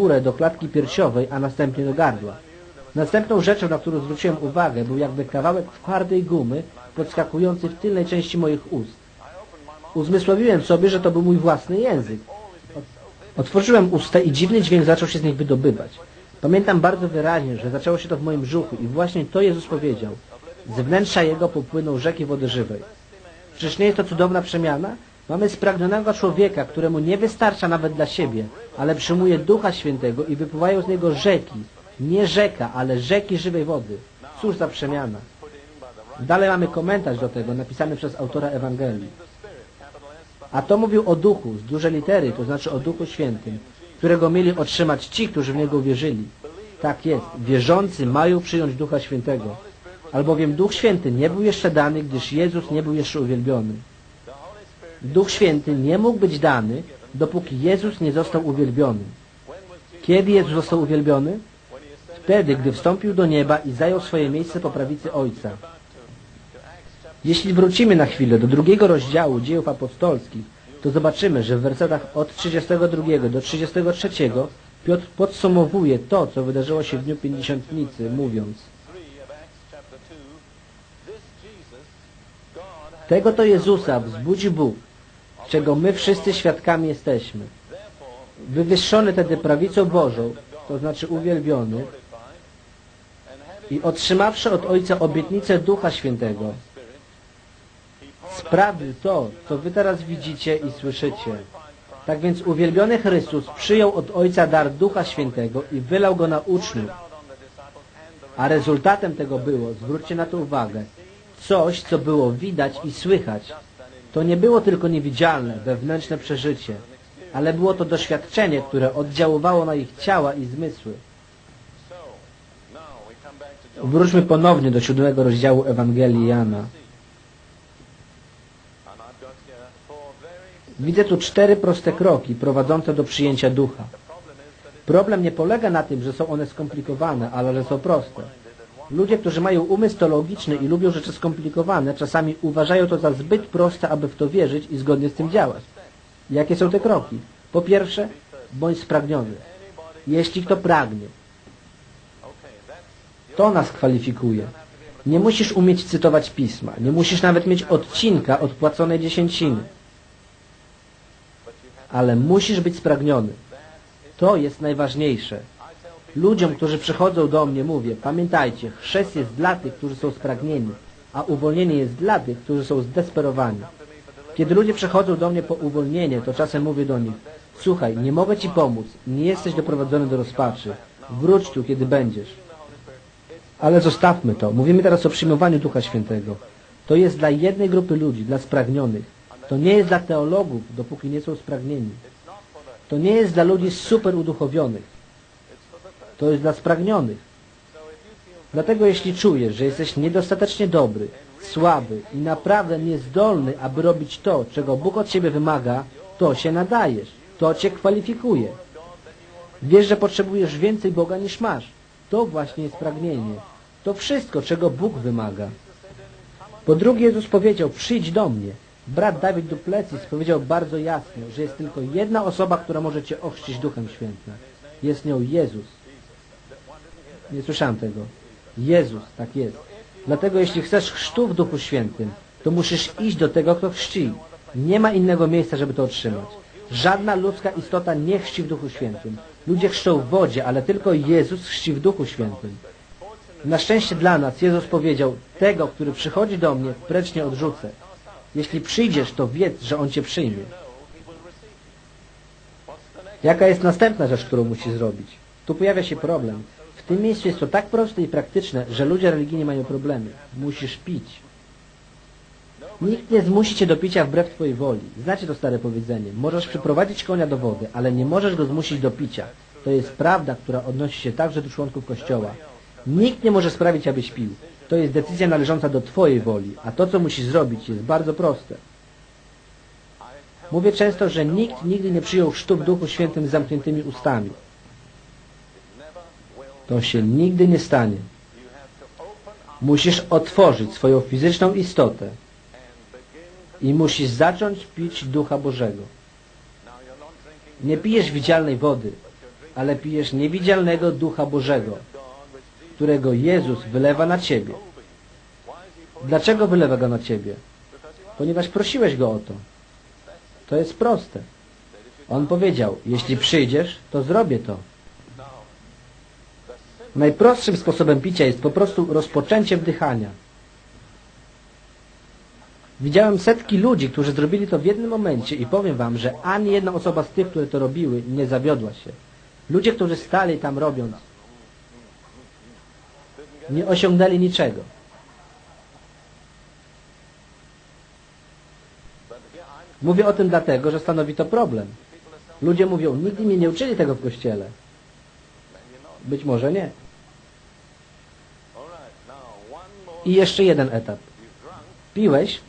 górę do klatki piersiowej, a następnie do gardła. Następną rzeczą, na którą zwróciłem uwagę, był jakby kawałek twardej gumy podskakujący w tylnej części moich ust. Uzmysłowiłem sobie, że to był mój własny język. Otworzyłem usta i dziwny dźwięk zaczął się z nich wydobywać. Pamiętam bardzo wyraźnie, że zaczęło się to w moim brzuchu i właśnie to Jezus powiedział. Z wnętrza Jego popłyną rzeki wody żywej. Czyż nie jest to cudowna przemiana? Mamy spragnionego człowieka, któremu nie wystarcza nawet dla siebie, ale przyjmuje Ducha Świętego i wypływają z niego rzeki. Nie rzeka, ale rzeki żywej wody. Cóż za przemiana. Dalej mamy komentarz do tego, napisany przez autora Ewangelii. A to mówił o Duchu, z duże litery, to znaczy o Duchu Świętym, którego mieli otrzymać ci, którzy w Niego uwierzyli. Tak jest, wierzący mają przyjąć Ducha Świętego, albowiem Duch Święty nie był jeszcze dany, gdyż Jezus nie był jeszcze uwielbiony. Duch Święty nie mógł być dany, dopóki Jezus nie został uwielbiony. Kiedy Jezus został uwielbiony? Wtedy, gdy wstąpił do nieba i zajął swoje miejsce po prawicy Ojca. Jeśli wrócimy na chwilę do drugiego rozdziału dziejów apostolskich, to zobaczymy, że w wersetach od 32 do 33 Piotr podsumowuje to, co wydarzyło się w dniu Pięćdziesiątnicy, mówiąc Tego to Jezusa wzbudził Bóg, czego my wszyscy świadkami jesteśmy. Wywyższony tedy prawicą Bożą, to znaczy uwielbiony, i otrzymawszy od Ojca obietnicę Ducha Świętego, sprawił to, co wy teraz widzicie i słyszycie. Tak więc uwielbiony Chrystus przyjął od Ojca dar Ducha Świętego i wylał go na uczniów. A rezultatem tego było, zwróćcie na to uwagę, coś, co było widać i słychać. To nie było tylko niewidzialne, wewnętrzne przeżycie, ale było to doświadczenie, które oddziaływało na ich ciała i zmysły. Wróćmy ponownie do siódmego rozdziału Ewangelii Jana. Widzę tu cztery proste kroki prowadzące do przyjęcia ducha. Problem nie polega na tym, że są one skomplikowane, ale że są proste. Ludzie, którzy mają umysł teologiczny i lubią rzeczy skomplikowane, czasami uważają to za zbyt proste, aby w to wierzyć i zgodnie z tym działać. Jakie są te kroki? Po pierwsze, bądź spragniony. Jeśli kto pragnie, to nas kwalifikuje. Nie musisz umieć cytować pisma, nie musisz nawet mieć odcinka odpłaconej dziesięciny. Ale musisz być spragniony. To jest najważniejsze. Ludziom, którzy przychodzą do mnie, mówię, pamiętajcie, chrzest jest dla tych, którzy są spragnieni, a uwolnienie jest dla tych, którzy są zdesperowani. Kiedy ludzie przychodzą do mnie po uwolnienie, to czasem mówię do nich, słuchaj, nie mogę Ci pomóc, nie jesteś doprowadzony do rozpaczy, wróć tu, kiedy będziesz. Ale zostawmy to. Mówimy teraz o przyjmowaniu Ducha Świętego. To jest dla jednej grupy ludzi, dla spragnionych. To nie jest dla teologów, dopóki nie są spragnieni. To nie jest dla ludzi super uduchowionych. To jest dla spragnionych. Dlatego jeśli czujesz, że jesteś niedostatecznie dobry, słaby i naprawdę niezdolny, aby robić to, czego Bóg od Ciebie wymaga, to się nadajesz. To Cię kwalifikuje. Wiesz, że potrzebujesz więcej Boga niż masz. To właśnie jest pragnienie. To wszystko, czego Bóg wymaga. Po drugie Jezus powiedział, przyjdź do mnie. Brat Dawid Duplessis powiedział bardzo jasno, że jest tylko jedna osoba, która może Cię ochrzcić Duchem Świętym. Jest nią Jezus. Nie słyszałem tego. Jezus, tak jest. Dlatego jeśli chcesz chrztu w Duchu Świętym, to musisz iść do tego, kto chrzci. Nie ma innego miejsca, żeby to otrzymać. Żadna ludzka istota nie chrzci w Duchu Świętym. Ludzie chrzczą w wodzie, ale tylko Jezus chrzci w Duchu Świętym. Na szczęście dla nas Jezus powiedział, tego, który przychodzi do mnie, precz nie odrzucę. Jeśli przyjdziesz, to wiedz, że On Cię przyjmie. Jaka jest następna rzecz, którą musisz zrobić? Tu pojawia się problem. Tym miejscu jest to tak proste i praktyczne, że ludzie religijni mają problemy. Musisz pić. Nikt nie zmusi cię do picia wbrew twojej woli. Znacie to stare powiedzenie. Możesz przyprowadzić konia do wody, ale nie możesz go zmusić do picia. To jest prawda, która odnosi się także do członków Kościoła. Nikt nie może sprawić, abyś pił. To jest decyzja należąca do twojej woli, a to, co musisz zrobić, jest bardzo proste. Mówię często, że nikt nigdy nie przyjął chrztu w Duchu Świętym z zamkniętymi ustami. To się nigdy nie stanie. Musisz otworzyć swoją fizyczną istotę i musisz zacząć pić Ducha Bożego. Nie pijesz widzialnej wody, ale pijesz niewidzialnego Ducha Bożego, którego Jezus wylewa na Ciebie. Dlaczego wylewa go na Ciebie? Ponieważ prosiłeś Go o to. To jest proste. On powiedział, jeśli przyjdziesz, to zrobię to. Najprostszym sposobem picia jest po prostu rozpoczęcie wdychania. Widziałem setki ludzi, którzy zrobili to w jednym momencie i powiem wam, że ani jedna osoba z tych, które to robiły, nie zawiodła się. Ludzie, którzy stali tam robiąc, nie osiągnęli niczego. Mówię o tym dlatego, że stanowi to problem. Ludzie mówią, nigdy mnie nie uczyli tego w kościele. Być może nie. I jeszcze jeden etap. Piłeś,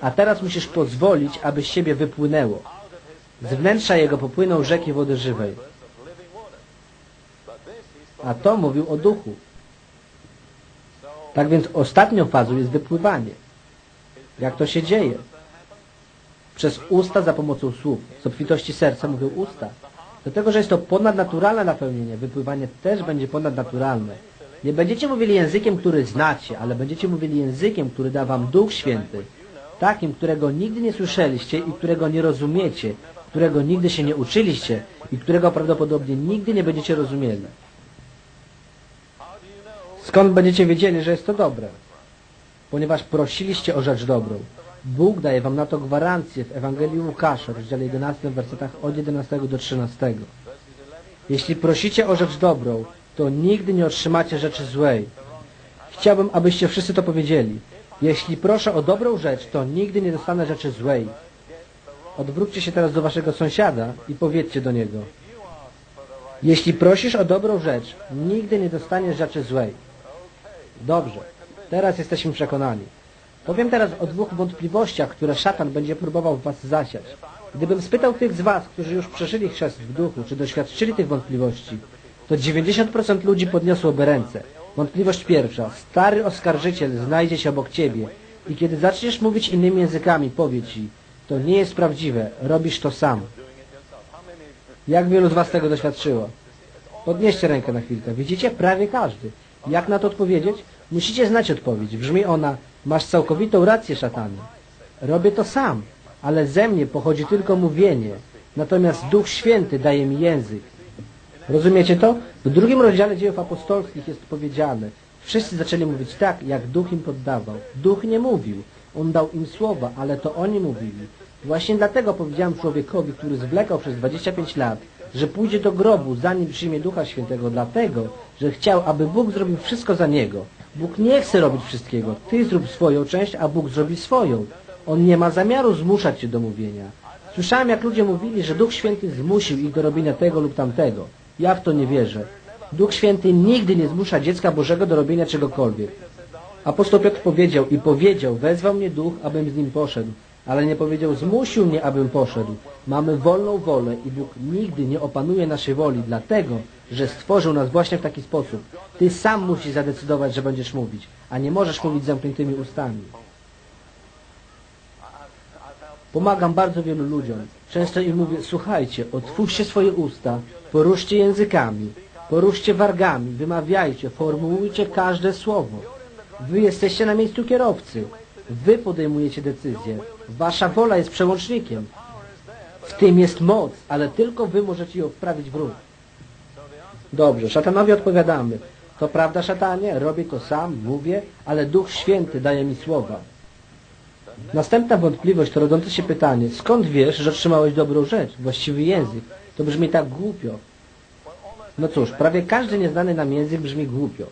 a teraz musisz pozwolić, aby z siebie wypłynęło. Z wnętrza jego popłyną rzeki wody żywej. A to mówił o duchu. Tak więc ostatnią fazą jest wypływanie. Jak to się dzieje? Przez usta za pomocą słów. Z obfitości serca mówią usta. Dlatego, że jest to ponadnaturalne napełnienie, wypływanie też będzie ponadnaturalne. Nie będziecie mówili językiem, który znacie, ale będziecie mówili językiem, który da wam Duch Święty. Takim, którego nigdy nie słyszeliście i którego nie rozumiecie, którego nigdy się nie uczyliście i którego prawdopodobnie nigdy nie będziecie rozumieli. Skąd będziecie wiedzieli, że jest to dobre? Ponieważ prosiliście o rzecz dobrą. Bóg daje wam na to gwarancję w Ewangelii Łukasza, w rozdziale 11, wersetach od 11 do 13. Jeśli prosicie o rzecz dobrą, to nigdy nie otrzymacie rzeczy złej. Chciałbym, abyście wszyscy to powiedzieli. Jeśli proszę o dobrą rzecz, to nigdy nie dostanę rzeczy złej. Odwróćcie się teraz do waszego sąsiada i powiedzcie do niego. Jeśli prosisz o dobrą rzecz, nigdy nie dostaniesz rzeczy złej. Dobrze, teraz jesteśmy przekonani. Powiem teraz o dwóch wątpliwościach, które szatan będzie próbował w was zasiać. Gdybym spytał tych z was, którzy już przeżyli chrzest w duchu, czy doświadczyli tych wątpliwości, to 90% ludzi podniosłoby ręce. Wątpliwość pierwsza. Stary oskarżyciel znajdzie się obok ciebie i kiedy zaczniesz mówić innymi językami, powie ci, to nie jest prawdziwe, robisz to sam. Jak wielu z was tego doświadczyło? Podnieście rękę na chwilkę. Widzicie? Prawie każdy. Jak na to odpowiedzieć? Musicie znać odpowiedź. Brzmi ona, masz całkowitą rację, szatanie. Robię to sam, ale ze mnie pochodzi tylko mówienie. Natomiast Duch Święty daje mi język. Rozumiecie to? W drugim rozdziale dziejów apostolskich jest powiedziane, wszyscy zaczęli mówić tak, jak Duch im poddawał. Duch nie mówił. On dał im słowa, ale to oni mówili. Właśnie dlatego powiedziałem człowiekowi, który zwlekał przez 25 lat, że pójdzie do grobu, zanim przyjmie Ducha Świętego, dlatego, że chciał, aby Bóg zrobił wszystko za niego. Bóg nie chce robić wszystkiego. Ty zrób swoją część, a Bóg zrobi swoją. On nie ma zamiaru zmuszać cię do mówienia. Słyszałem, jak ludzie mówili, że Duch Święty zmusił ich do robienia tego lub tamtego. Ja w to nie wierzę. Duch Święty nigdy nie zmusza dziecka Bożego do robienia czegokolwiek. Apostoł Piotr powiedział i powiedział, wezwał mnie Duch, abym z nim poszedł, ale nie powiedział, zmusił mnie, abym poszedł. Mamy wolną wolę i Bóg nigdy nie opanuje naszej woli, dlatego, że stworzył nas właśnie w taki sposób. Ty sam musisz zadecydować, że będziesz mówić, a nie możesz mówić zamkniętymi ustami. Pomagam bardzo wielu ludziom. Często im mówię, słuchajcie, otwórzcie swoje usta, poruszcie językami, poruszcie wargami, wymawiajcie, formułujcie każde słowo. Wy jesteście na miejscu kierowcy. Wy podejmujecie decyzję. Wasza wola jest przełącznikiem. W tym jest moc, ale tylko wy możecie ją wprawić w ruch. Dobrze, szatanowi odpowiadamy. To prawda, szatanie, robię to sam, mówię, ale Duch Święty daje mi słowa. Następna wątpliwość to rodzące się pytanie, skąd wiesz, że otrzymałeś dobrą rzecz, właściwy język? To brzmi tak głupio. No cóż, prawie każdy nieznany nam język brzmi głupio.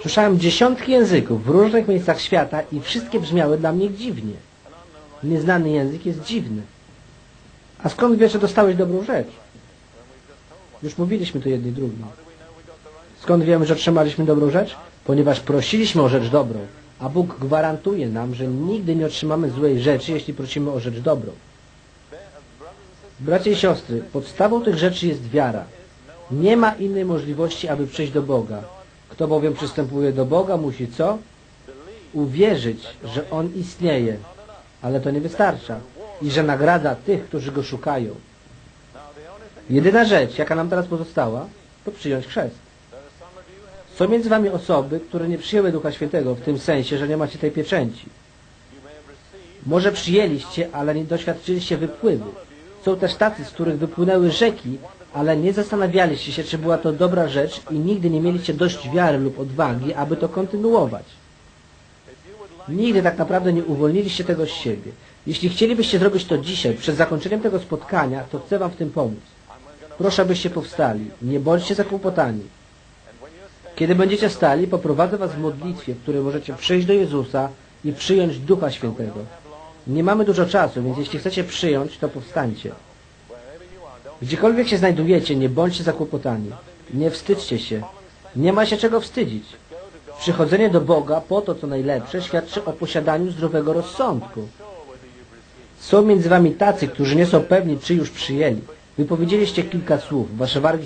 Słyszałem dziesiątki języków w różnych miejscach świata i wszystkie brzmiały dla mnie dziwnie. Nieznany język jest dziwny. A skąd wiesz, że dostałeś dobrą rzecz? Już mówiliśmy to jedni drugim. Skąd wiemy, że otrzymaliśmy dobrą rzecz? Ponieważ prosiliśmy o rzecz dobrą, a Bóg gwarantuje nam, że nigdy nie otrzymamy złej rzeczy, jeśli prosimy o rzecz dobrą. Bracia i siostry, podstawą tych rzeczy jest wiara. Nie ma innej możliwości, aby przyjść do Boga. Kto bowiem przystępuje do Boga, musi co? Uwierzyć, że On istnieje. Ale to nie wystarcza. I że nagradza tych, którzy Go szukają. Jedyna rzecz, jaka nam teraz pozostała, to przyjąć chrzest. Są między wami osoby, które nie przyjęły Ducha Świętego w tym sensie, że nie macie tej pieczęci. Może przyjęliście, ale nie doświadczyliście wypływu. Są też tacy, z których wypłynęły rzeki, ale nie zastanawialiście się, czy była to dobra rzecz i nigdy nie mieliście dość wiary lub odwagi, aby to kontynuować. Nigdy tak naprawdę nie uwolniliście tego z siebie. Jeśli chcielibyście zrobić to dzisiaj, przed zakończeniem tego spotkania, to chcę Wam w tym pomóc. Proszę, abyście powstali. Nie bądźcie zakłopotani. Kiedy będziecie stali, poprowadzę Was w modlitwie, w której możecie przyjść do Jezusa i przyjąć Ducha Świętego. Nie mamy dużo czasu, więc jeśli chcecie przyjąć, to powstańcie. Gdziekolwiek się znajdujecie, nie bądźcie zakłopotani. Nie wstydźcie się. Nie ma się czego wstydzić. Przychodzenie do Boga po to, co najlepsze, świadczy o posiadaniu zdrowego rozsądku. Są między wami tacy, którzy nie są pewni, czy już przyjęli. Wypowiedzieliście kilka słów, wasze wargi